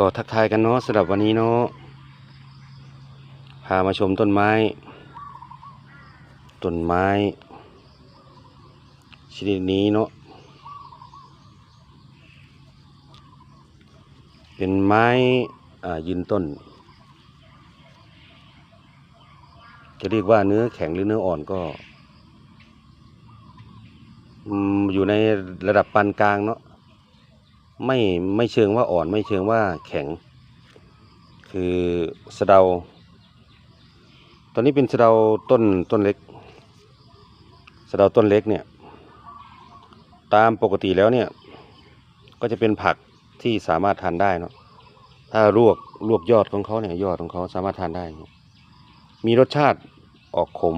ก็ทักทายกันเนาะสำหรับวันนี้เนาะพามาชมต้นไม้ ต้นไม้ ชนิดนี้เนาะเป็นไม้ยืนต้น จะเรียกว่าเนื้อแข็งหรือเนื้ออ่อนก็อยู่ในระดับปานกลางเนาะ ไม่ไม่เชิงว่าอ่อนไม่เชิงว่าแข็ง คือสะเดา ตอนนี้เป็นสะเดาต้นต้นเล็กสะเดาต้นเล็กเนี่ย ตามปกติแล้วเนี่ย ก็จะเป็นผักที่สามารถทานได้เนาะถ้าลวกลวกยอดของเขาเนี่ยยอดของเขาสามารถทานได้ มีรสชาติออกขม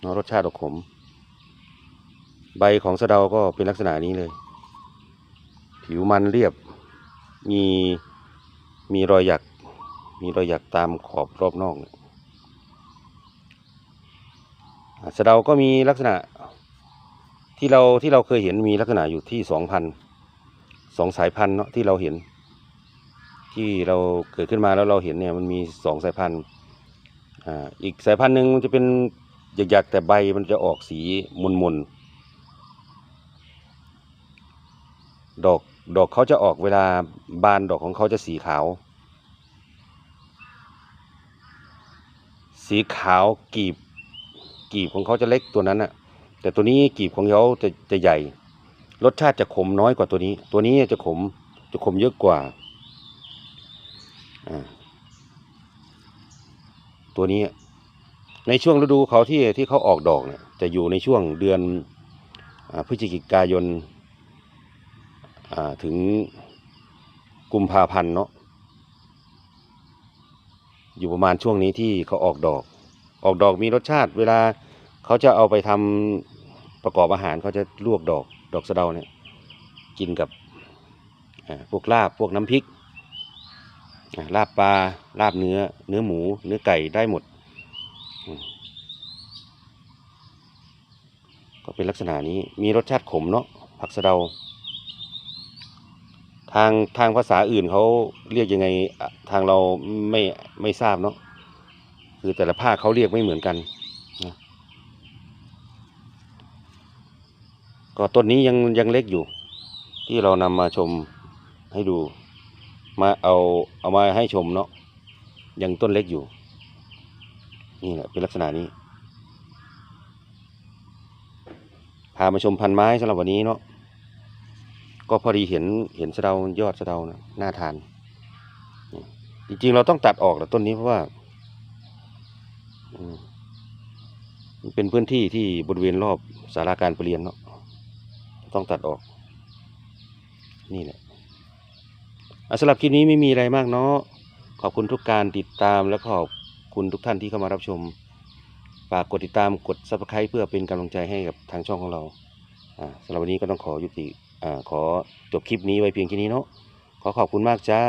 เนาะรสชาติออกขม ใบของสะเดาก็เป็นลักษณะนี้เลย ผิวมันเรียบ มีมีรอยหยัก มีรอยหยักตามขอบรอบนอกเนี่ยอ่าสะเดาก็มีลักษณะที่เราที่เราเคยเห็นมีลักษณะอยู่ที่สองพันสองสายพันธุ์เนาะที่เราเห็น ที่เราเกิดขึ้นมาแล้วเราเห็นเนี่ยมันมีสองสายพันธุ์อ่าอีกสายพันธุ์หนึ่งมันจะเป็นหยักๆแต่ใบมันจะออกสีมุนๆ ดอกดอกเขาจะออกเวลาบานดอกของเขาจะสีขาว สีขาวกีบ กีบของเขาจะเล็กตัวนั้นอะแต่ตัวนี้กีบของเขาจะจะใหญ่ รสชาติจะขมน้อยกว่าตัวนี้ ตัวนี้จะขมจะขมเยอะกว่าตัวนี้ ในช่วงฤดูเขาที่ที่เขาออกดอกเนี่ยจะอยู่ในช่วงเดือนอพฤศจิกายน ถึงกุมภาพันธ์เนาะอยู่ประมาณช่วงนี้ที่เขาออกดอก ออกดอกมีรสชาติ เวลาเขาจะเอาไปทำประกอบอาหารเขาจะลวกดอกดอกสะเดาเนี่ยกินกับพวกลาบพวกน้ำพริกลาบปลาลาบเนื้อ เนื้อหมู เนื้อไก่ได้หมด ก็เป็นลักษณะนี้มีรสชาติขมเนาะผักสะเดา ทางทางภาษาอื่นเขาเรียกยังไงทางเราไม่ไม่ทราบเนาะคือแต่ละภาคเขาเรียกไม่เหมือนกันนะก็ต้นนี้ยังยังเล็กอยู่ ที่เรานำมาชมให้ดู มาเอาเอามาให้ชมเนาะยังต้นเล็กอยู่ นี่แหละเป็นลักษณะนี้พามาชมพันไม้สำหรับวันนี้เนาะ ก็พอดีเห็นเห็นสะเดายอดสะเดานะน่าทาน จริงๆเราต้องตัดออกแหละต้นนี้เพราะว่ามันเป็นพื้นที่ที่บริเวณรอบสาราการประเรียนเนาะต้องตัดออก นี่แหละสำหรับคลิปนี้ไม่มีอะไรมากเนาะขอบคุณทุกการติดตามและขอบคุณทุกท่านที่เข้ามารับชม ฝากกดติดตามกด subscribe เพื่อเป็นกำลังใจให้กับทางช่องของเราสำหรับวันนี้ก็ต้องขอยุติ ขอจบคลิปนี้ไว้เพียงแค่นี้เนาะขอขอบคุณมากจ้า